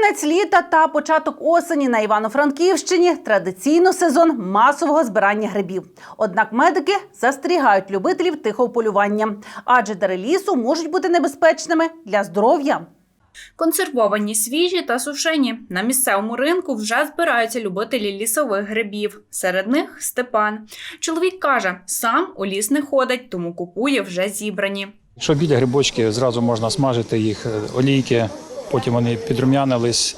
Кінець літа та початок осені на Івано-Франківщині традиційно сезон масового збирання грибів. Однак медики застерігають любителів тихого полювання, адже дари лісу можуть бути небезпечними для здоров'я. Консервовані, свіжі та сушені. На місцевому ринку вже збираються любителі лісових грибів. Серед них Степан. Чоловік каже, сам у ліс не ходить, тому купує вже зібрані. Якщо білі грибочки, зразу можна смажити їх, е, олійки, потім вони підрум'янились,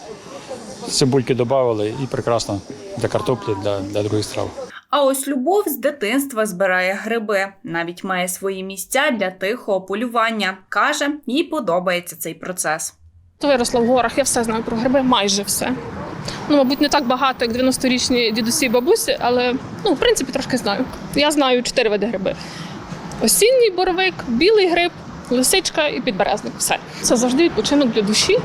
цибульки додали і прекрасно для картоплі, для, для других страв. А ось любов з дитинства збирає гриби. Навіть має свої місця для тихого полювання. Каже, їй подобається цей процес. Виросла в горах, я все знаю про гриби, майже все. Ну, мабуть, не так багато, як 90-річні дідусі і бабусі, але ну, в принципі трошки знаю. Я знаю чотири види гриби: осінній боровик, білий гриб, лисичка і підберезник. Все. Це завжди відпочинок для душі.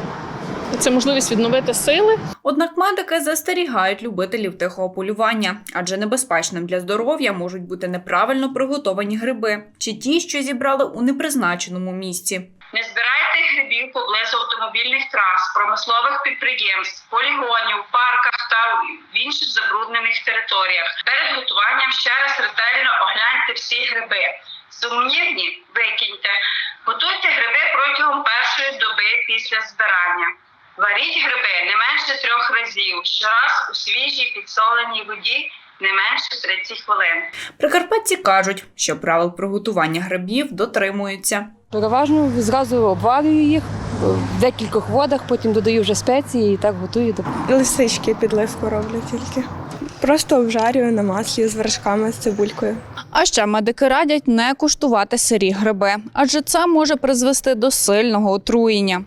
Це можливість відновити сили. Однак медики застерігають любителів тихого полювання, адже небезпечним для здоров'я можуть бути неправильно приготовані гриби чи ті, що зібрали у непризначеному місці. Не збирайте грибів поблизу автомобільних трас, промислових підприємств, полігонів, парках та в інших забруднених територіях. Перед готуванням ще раз ретельно огляньте всі гриби. Сумнівні викиньте. Після збирання. Варіть гриби не менше трьох разів, щораз у свіжій підсоленій воді не менше 30 хвилин. Прикарпатці кажуть, що правил приготування грибів дотримуються. Переважно зразу обварюю їх в декількох водах, потім додаю вже спеції і так готую. до Лисички підливку роблю тільки. Просто обжарюю на маслі з вершками з цибулькою. А ще медики радять не куштувати сирі гриби, адже це може призвести до сильного отруєння.